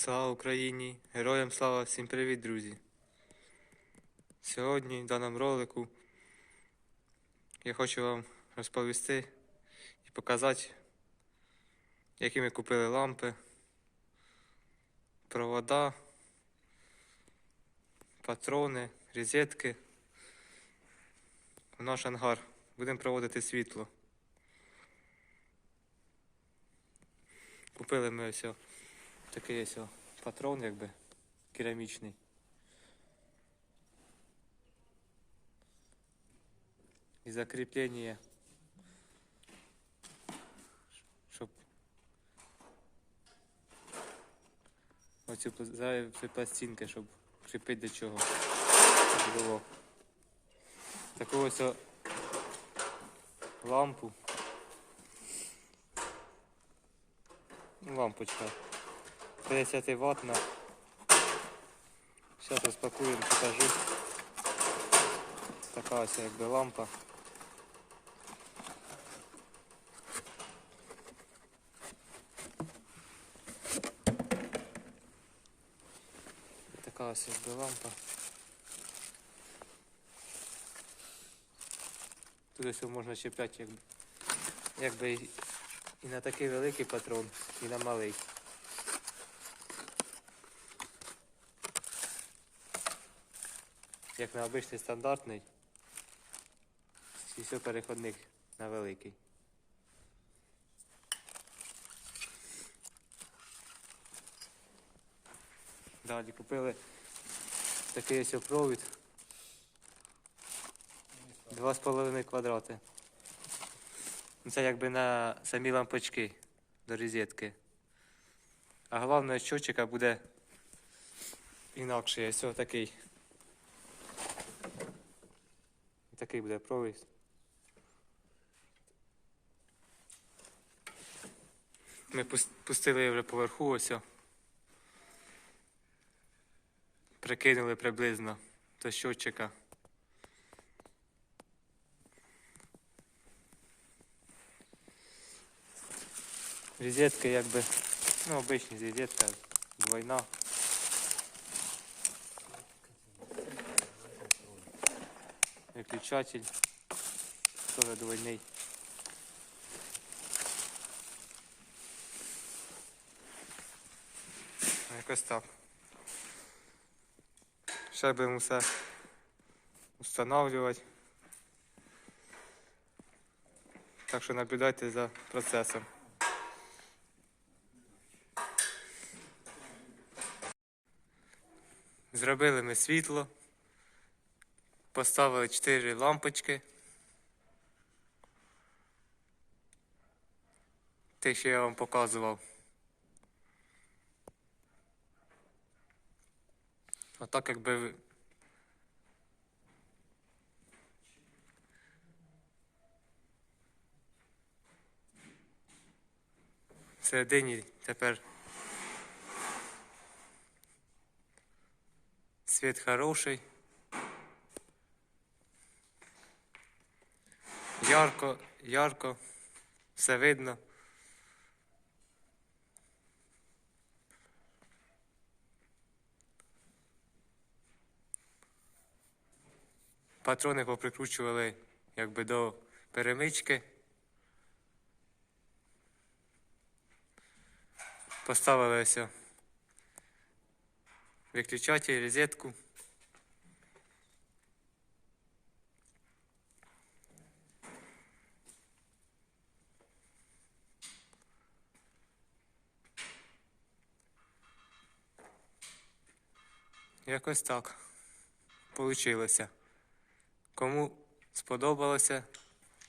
Слава Україні! Героям слава! Всім привіт, друзі! Сьогодні в даному ролику я хочу вам розповісти і показати, які ми купили лампи, провода, патрони, розетки в наш ангар. Будемо проводити світло. Купили ми ось такий ось патрон, якби керамічний. І закріплення, щоб за пластинки, щоб кріпити до чого було. Таку ось лампу. Лампочка. 50 ваттна. Зараз розпакуємо, покажу. Така ось якби лампа. Така ось якби лампа. Тут ось можна чіпляти якби, якби і на такий великий патрон, і на малий. Як на обичний стандартний. І переходник на великий. Далі купили такий ось провід. 2,5 квадрати. Ну, Це якби на самі лампочки до розетки. А головне щотчика буде інакший. Ось такий. Такий буде провід. Ми пустили вже поверху ось. Прикинули приблизно до щотчика. Розетка якби, ну обична розетка, двойна. Виключатель теж двойний. Якось так. Ще будемо все встановлювати. Так що наблюдайте за процесом. Зробили ми світло. Поставили 4 лампочки. Те, що я вам показував. Отак якби ви- всередині тепер світ хороший. Ярко, ярко, все видно. Патрони поприкручували якби до перемички. Поставили ось о виключатель, розетку. Якось так получилося. Кому сподобалося,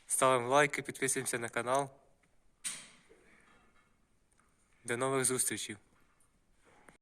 ставимо лайки, підписуємося на канал. До нових зустрічей!